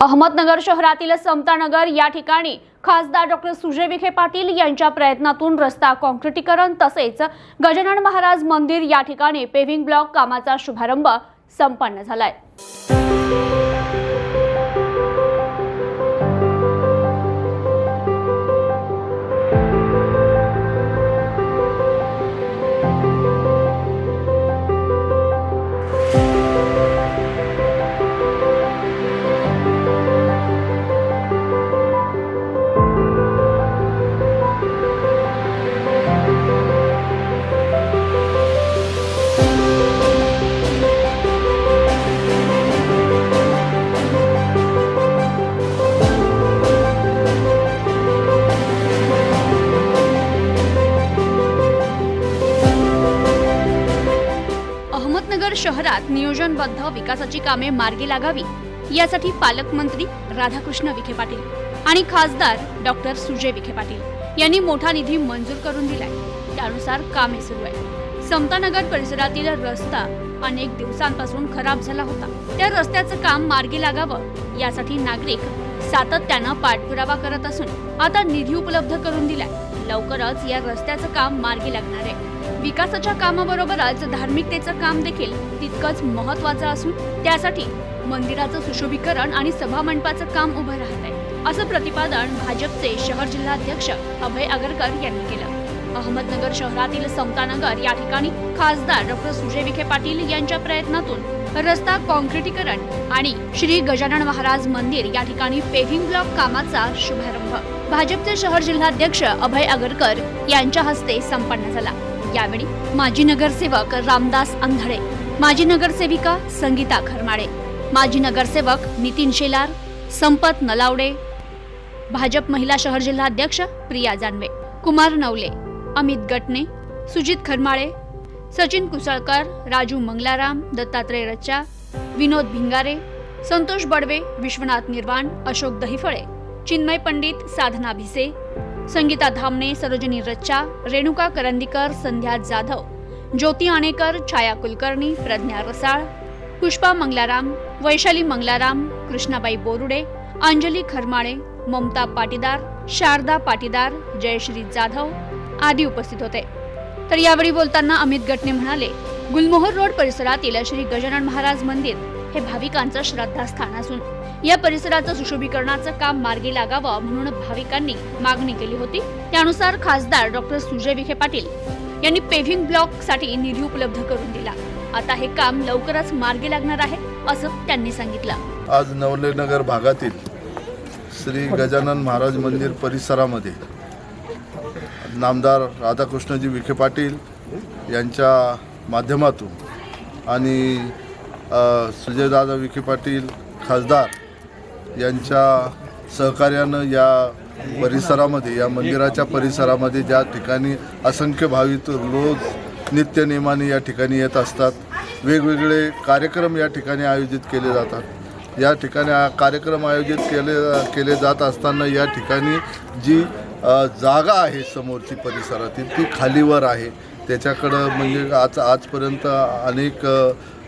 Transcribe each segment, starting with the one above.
अहमदनगर शहरातील समतानगर या ठिकाणी खासदार डॉक्टर सुजय विखे पाटील यांच्या प्रयत्नातून रस्ता काँक्रिटीकरण तसेच गजानन महाराज मंदिर या ठिकाणी पेव्हिंग ब्लॉक कामाचा शुभारंभ संपन्न झालाय. क्षेत्रात नियोजनबद्ध विकासाची कामे मार्गी लागावी यासाठी पालकमंत्री राधाकृष्ण विखे पाटील आणि खासदार डॉक्टर सुजय विखे पाटील यांनी मोठा निधी मंजूर करून दिलाय. त्यानुसार कामे सुरू आहे समतानगर परिसरातील रस्ता अनेक दिवसांपासून खराब झाला होता. त्या रस्त्याचं काम मार्गी लागावं यासाठी नागरिक सातत्यानं पाठपुरावा करत असून आता निधी उपलब्ध करून दिलाय. लवकरच या रस्त्याचं काम मार्गी लागणार आहे. विकासाच्या कामाबरोबरच धार्मिकतेचं काम देखील तितकंच महत्वाचं असून त्यासाठी मंदिराचं सुशोभीकरण आणि सभामंडपाचं काम उभं राहत आहे असं प्रतिपादन भाजपचे शहर जिल्हाध्यक्ष अभय आगरकर यांनी केलं. अहमदनगर शहरातील समतानगर या ठिकाणी खासदार डॉक्टर सुजय विखे पाटील यांच्या प्रयत्नातून रस्ता काँक्रिटीकरण आणि श्री गजानन महाराज मंदिर या ठिकाणी पेव्हिंग ब्लॉक कामाचा शुभारंभ. भाजपचे शहर जिल्हाध्यक्ष अभय आगरकर यांच्या हस्ते संपन्न झाला. यावेळी माजी नगरसेवक रामदास अंधळे माजी नगरसेविका संगीता खरमाडे माजी नगरसेवक नितीन शेलार संपत नलावडे भाजप महिला शहर जिल्हाध्यक्ष प्रिया जानवे कुमार नवले अमित गटने सुजित खरमाळे सचिन कुसळकर राजू मंगलाराम दत्तात्रय रच्चा विनोद भिंगारे संतोष बडवे विश्वनाथ निर्वाण अशोक दहिफळे चिन्मय पंडित साधना भिसे संगीता धामणे सरोजिनी रच्चा रेणुका करंदीकर संध्या जाधव ज्योती आणेकर छाया कुलकर्णी प्रज्ञा रसाळ पुष्पा मंगलाराम वैशाली मंगलाराम कृष्णाबाई बोरुडे अंजली खरमाळे ममता पाटीदार शारदा पाटीदार जयश्री जाधव आदी उपस्थित होते. तर यावेळी बोलताना अमित गटने म्हणाले गुलमोहर रोड परिसरातील श्री गजानन महाराज मंदिर हे भाविकांचं श्रद्धास्थान असून या परिसराचं सुशोभीकरणाचं काम मार्गी लागावं म्हणून भाविकांनी मागणी केली होती. त्यानुसार खासदार डॉक्टर सुजय विखे पाटील यांनी पेव्हिंग ब्लॉकसाठी निधी उपलब्ध करून दिला. आता हे काम लवकरच मार्गी लागणार आहे असं त्यांनी सांगितलं. आज नवलेनगर भागातील श्री गजानन महाराज मंदिर परिसरामध्ये नामदार राधाकृष्णजी विखे पाटील यांच्या माध्यमातून आणि सुजयदादा विखे पाटील खासदार यांच्या सहकार्यानं या परिसरामध्ये या मंदिराच्या परिसरामध्ये ज्या ठिकाणी असंख्य भाविक रोज नित्यनेमाने या ठिकाणी येत असतात वेगवेगळे कार्यक्रम या ठिकाणी आयोजित केले जातात. या ठिकाणी कार्यक्रम आयोजित केले केले जात असताना या ठिकाणी जी जागा आहे समोरची परिसरातील ती खालीवर आहे. त्याच्याकडं म्हणजे आज आजपर्यंत अनेक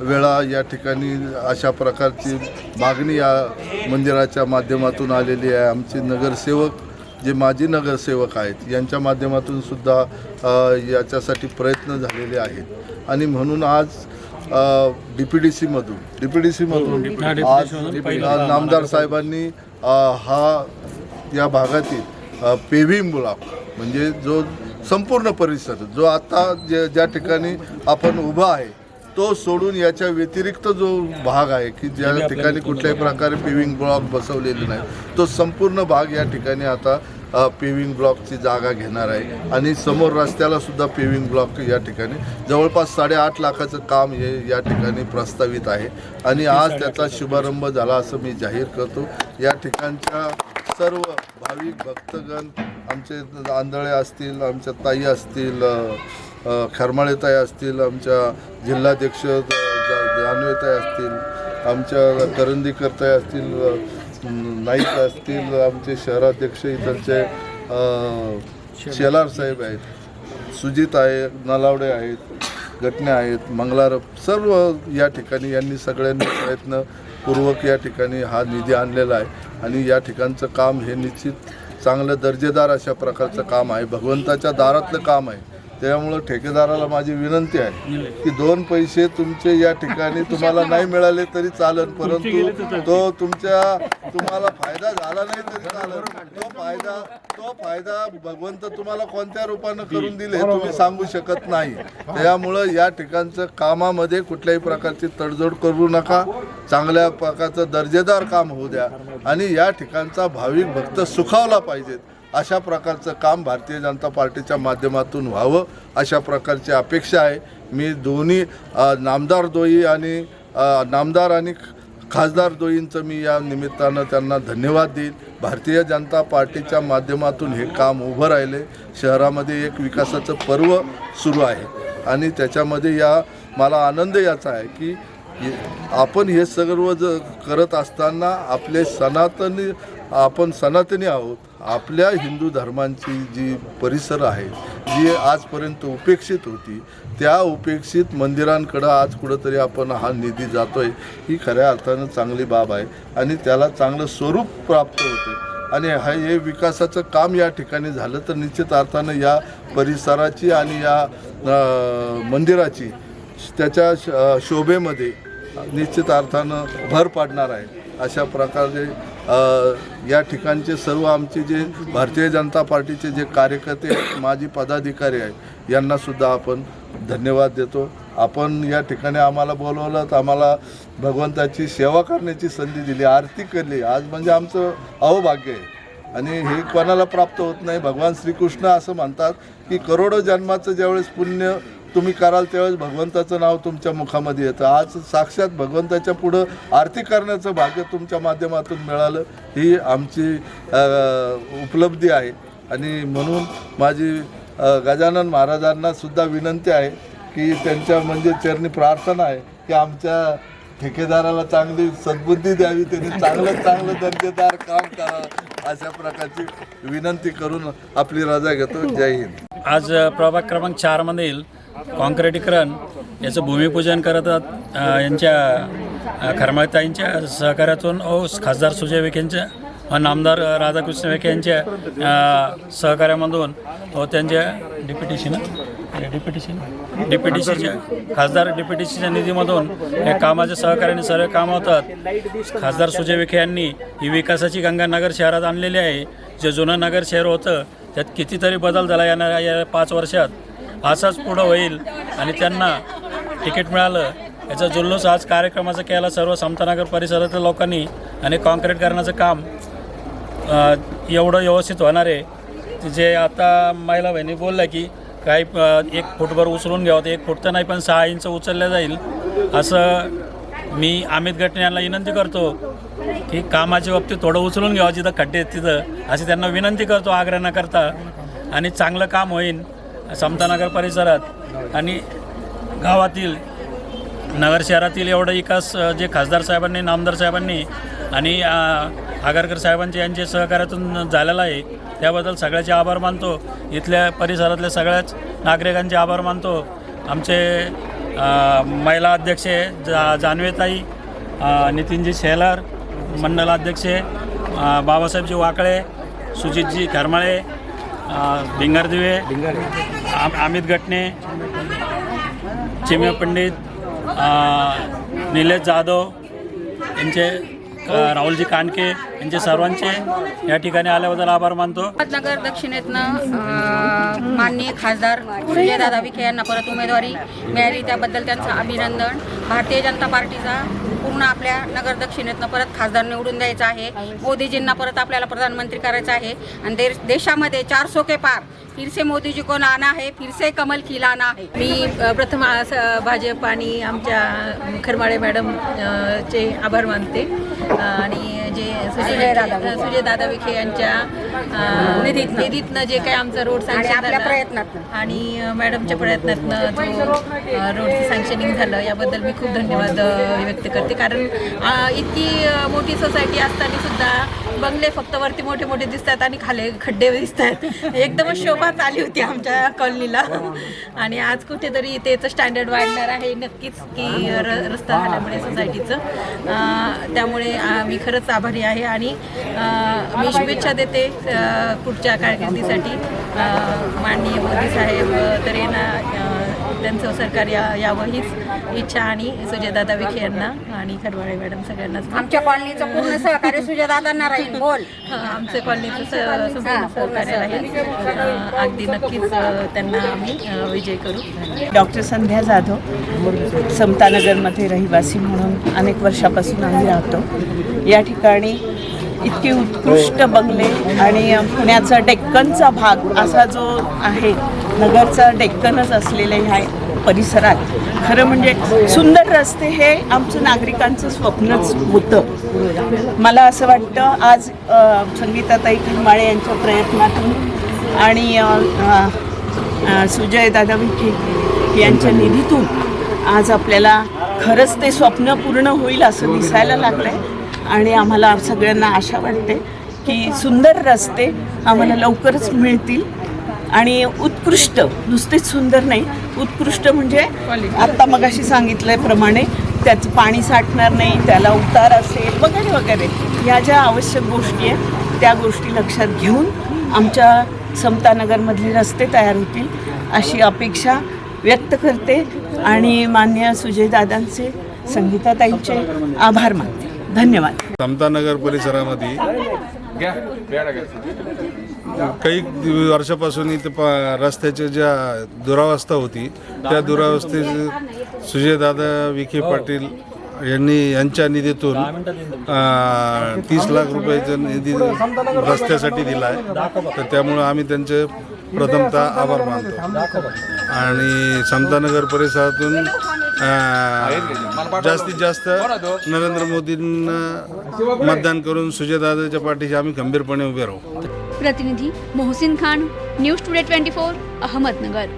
वेळा या ठिकाणी अशा प्रकारची मागणी या मंदिराच्या माध्यमातून आलेली आहे. आमचे नगरसेवक जे माजी नगरसेवक आहेत यांच्या माध्यमातून सुद्धा याच्यासाठी प्रयत्न झालेले आहेत. आणि म्हणून आज डी पी डी सीमधून डी पी डी सीमधून आज नामदार साहेबांनी हा या भागातील पेव्हिंग ब्लॉक म्हणजे जो संपूर्ण परिसर जो आता ज्या ठिकाणी आपण उभा आहे तो सोडून याच्या व्यतिरिक्त जो भाग आहे की ज्या ठिकाणी कुठल्याही प्रकारे पेव्हिंग ब्लॉक बसवलेले नाही तो संपूर्ण भाग या ठिकाणी आता पेव्हिंग ब्लॉकची जागा घेणार आहे. आणि समोर रस्त्याला सुद्धा पेव्हिंग ब्लॉक या ठिकाणी जवळपास साडेआठ लाखाचं काम हे या ठिकाणी प्रस्तावित आहे. आणि आज त्याचा शुभारंभ झाला असं मी जाहीर करतो. या ठिकाणच्या सर्व भाविक भक्तगण आमचे आंधळे असतील आमच्या ताई असतील खरमाळेताई असतील आमच्या जिल्हाध्यक्ष जानवेताई असतील आमच्या करंदीकरताई असतील नाईक असतील आमचे शहराध्यक्ष इथलचे शेलार साहेब आहेत सुजित आहे नलावडे आहेत घटना आहेत मंगलारप सर्व या ठिकाणी यांनी सगळ्यांनी प्रयत्नपूर्वक या ठिकाणी हा निधी आणलेला आहे आणि या ठिकाणचं काम हे निश्चित चांगलं दर्जेदार अशा प्रकारचं काम आहे. भगवंताच्या दारातलं काम आहे. त्यामुळं ठेकेदाराला माझी विनंती आहे की दोन पैसे तुमचे या ठिकाणी तुम्हाला नाही मिळाले तरी चालेल परंतु तो तुमच्या तुम्हाला फायदा झाला नाही तरी चालेल. तो फायदा तो फायदा भगवंत तुम्हाला कोणत्या रूपानं करून दिले तुम्ही सांगू शकत नाही. त्यामुळं या ठिकाणचं कामामध्ये कुठल्याही प्रकारची तडजोड करू नका. चांगल्या प्रकारचं दर्जेदार काम होऊ द्या. आणि या ठिकाणचा भाविक भक्त सुखावला पाहिजेत. अशा प्रकारचं काम भारतीय जनता पार्टीच्या माध्यमातून व्हावं अशा प्रकारची अपेक्षा आहे. मी दोन्ही नामदार दोई आणि नामदार आणि खासदार दोईंचं मी या निमित्तानं त्यांना धन्यवाद देईन. भारतीय जनता पार्टीच्या माध्यमातून हे काम उभं राहिले. शहरामध्ये एक विकासाचं पर्व सुरू आहे. आणि त्याच्यामध्ये या मला आनंद याचा आहे की आपण हे सर्व ज करत असताना आपले सनातनी आपण सनातनी आहोत. आपल्या हिंदू धर्मांची जी परिसर आहे जी आजपर्यंत उपेक्षित होती त्या उपेक्षित मंदिरांकडं आज कुठंतरी आपण हा निधी जातोय ही खऱ्या अर्थानं चांगली बाब आहे आणि त्याला चांगलं स्वरूप प्राप्त होते आणि हा हे विकासाचं काम या ठिकाणी झालं तर निश्चित अर्थानं या परिसराची आणि या मंदिराची त्याच्या श- शोभेमध्ये निश्चित अर्थानं भर पाडणार आहे अशा प्रकारे या ठिकाणचे सर्व आमचे जे भारतीय जनता पार्टीचे जे कार्यकर्ते आहेत, माजी पदाधिकारी आहेत यांना सुद्धा आपण धन्यवाद देतो. आपण या ठिकाणी आम्हाला बोलवलं तर आम्हाला भगवंताची सेवा करण्याची संधी दिली आरती केली. आज म्हणजे आमचं अवभाग्य आहे. आणि हे कोणाला प्राप्त होत नाही भगवान श्रीकृष्ण असं म्हणतात की करोडो जन्माचं ज्यावेळेस पुण्य तुम्ही कराल त्यावेळेस भगवंताचं नाव तुमच्या मुखामध्ये येतं. आज साक्षात भगवंताच्या पुढं आरती करण्याचं भाग्य तुमच्या माध्यमातून मिळालं. ही आमची उपलब्धी आहे. आणि म्हणून माझी गजानन महाराजांना सुद्धा विनंती आहे की त्यांच्या म्हणजे चरणी प्रार्थना आहे की आमच्या ठेकेदाराला चांगली सद्बुद्धी द्यावी त्यांनी चांगलं चांगलं दर्जेदार काम करावं अशा प्रकारची विनंती करून आपली रजा घेतो. जय हिंद. आज प्रभाग क्रमांक चारमधील काँक्रिटीकरण याचं भूमिपूजन करत यांच्या खरमाताईंच्या सहकार्यातून व खासदार सुजय विखेंच्या व नामदार राधाकृष्ण विखे यांच्या सहकार्यामधून व त्यांच्या डिप्युटेशन डिप्युटेशन डिप्युटीसीच्या खासदार डिप्युटीसीच्या निधीमधून या कामाच्या सहकार्याने सर्व कामं होतात खासदार सुजय विखे यांनी ही विकासाची गंगा नगर शहरात आणलेली आहे. जे जुनं नगर शहर होतं त्यात कितीतरी बदल झाला येणाऱ्या या पाच वर्षात. असाच पुढं होईल आणि त्यांना तिकीट मिळालं. याचा जुल्लोष आज कार्यक्रमाचा केला सर्व समतानगर परिसरातील लोकांनी आणि कॉन्क्रीट करण्याचं काम एवढं व्यवस्थित होणार आहे. जे आता महिला बहिणी बोलल्या की काही एक फूटभर उचलून घ्यावं ते एक फूट तर नाही पण सहा इंच उचलल्या जाईल. असं मी अमित गटने यांना विनंती करतो की कामाच्या बाबतीत थोडं उचलून घ्यावं जिथं खड्डे आहेत तिथं. अशी त्यांना विनंती करतो आग्रह न करता. आणि चांगलं काम होईल समतानगर परिसरात आणि गावातील नगर शहरातील एवढा विकास जे खासदार साहेबांनी नामदार साहेबांनी आणि आगरकर साहेबांचे यांचे सहकार्यातून झालेला आहे त्याबद्दल सगळ्याचे आभार मानतो. इथल्या परिसरातल्या सगळ्याच नागरिकांचे आभार मानतो. आमचे महिला अध्यक्ष जा जानवेताई नितीनजी शेलार मंडलाध्यक्ष बाबासाहेबजी वाकळे सुजितजी खरमाळे भिंगारदिवे आम अमित गटणे चिमे पंडित निलेश जाधव यांचे राहुलजी कानके यांचे सर्वांचे या ठिकाणी आल्याबद्दल आभार मानतो. अहमदनगर दक्षिणेतनं माननीय खासदार दादा विखे यांना परत उमेदवारी मिळाली. त्याबद्दल त्यांचं अभिनंदन. भारतीय जनता पार्टीचा पूर्ण आपल्या नगर दक्षिणेतनं परत खासदार निवडून द्यायचा आहे. मोदीजींना परत आपल्याला प्रधानमंत्री करायचं आहे. आणि देश देशामध्ये चार सोके पार. फिरसे मोदीजी को आना आहे? फिरसे कमल खिलाना आहे. मी प्रथम भाजप आणि आमच्या खरमाळे मॅडम चे आभार मानते. आणि सुजय सुजय दादा विखे यांच्या निधीत निधीतनं जे काही आमचं रोड सँक्शन आणि मॅडमच्या प्रयत्नातनं जो अ, रोडचं सँक्शनिंग झालं याबद्दल मी खूप धन्यवाद व्यक्त करते. कारण इतकी मोठी सोसायटी असताना सुद्धा बंगले फक्त वरती मोठे मोठे दिसतात आणि खाली खड्डे दिसतात एकदमच शोभा आली होती आमच्या कॉलनीला. आणि आज कुठेतरी त्याचं स्टँडर्ड वाढणार आहे नक्कीच की र रस्ता झाल्यामुळे सोसायटीचं त्यामुळे मी खरंच आभारी आहे आणि मी शुभेच्छा देते पुढच्या कारकिर्दीसाठी. माननीय मोदी साहेब अं, तर त्यांचं सरकार या यावं हीच इच्छा आणि सुजयदादा विखे यांना आणि खरवाळे मॅडम सगळ्यांनाच आमच्या कॉलनीचं पूर्ण सहकार्य सुजयदादांना राहील बोल. हं, आमचे कॉलनीचं स- संपूर्ण सहकार्य राहील. अं, अगदी नक्कीच अं, त्यांना आम्ही अं, विजय करू. डॉक्टर संध्या जाधव समतानगरमध्ये रहिवासी म्हणून अनेक वर्षापासून आम्ही राहतो. या ठिकाणी इतके उत्कृष्ट बंगले आणि पुण्याचा डेक्कनचा भाग असा जो आहे नगरचा डेक्कनच असलेल्या ह्या परिसरात. खरं म्हणजे सुंदर रस्ते हे आमचं नागरिकांचं स्वप्नच होतं. मला असं वाटतं आज संगीताताई खरमाळे यांच्या प्रयत्नातून आणि सुजय दादा विखे यांच्या निधीतून आज आपल्याला खरंच ते स्वप्न पूर्ण होईल असं दिसायला लागलं आहे आणि आम्हाला सगळ्यांना आशा वाटते की सुंदर रस्ते आम्हाला लवकरच मिळतील. आणि उत्कृष्ट नुसतेच सुंदर नाही उत्कृष्ट म्हणजे आत्ता मगाशी सांगितल्याप्रमाणे त्याचं पाणी साठणार नाही त्याला उतार असेल वगैरे वगैरे. ह्या ज्या आवश्यक गोष्टी आहेत त्या गोष्टी लक्षात घेऊन आमच्या समतानगरमधले रस्ते तयार होतील अशी अपेक्षा व्यक्त करते आणि मान्य सुजयदादांचे संगीताताईंचे आभार मानते. धन्यवाद. समतानगर परिसरामध्ये काही वर्षापासून इथं प रस्त्याच्या ज्या दुरावस्था होती त्या दुरावस्थे सुजयदादा विखे पाटील यांनी यांच्या निधीतून अं, तीस लाख रुपयाचा निधी रस्त्यासाठी दिला आहे तर त्यामुळं आम्ही त्यांचे प्रथमतः आभार मानतो. आणि समतानगर परिसरातून अं, जास्तीत जास्त नरेंद्र मोदींना मतदान करून सुजयदादाच्या पाठीशी आम्ही खंबीरपणे उभे राहू. प्रतिनिधी Mohsin Khan news today twenty four Ahmednagar.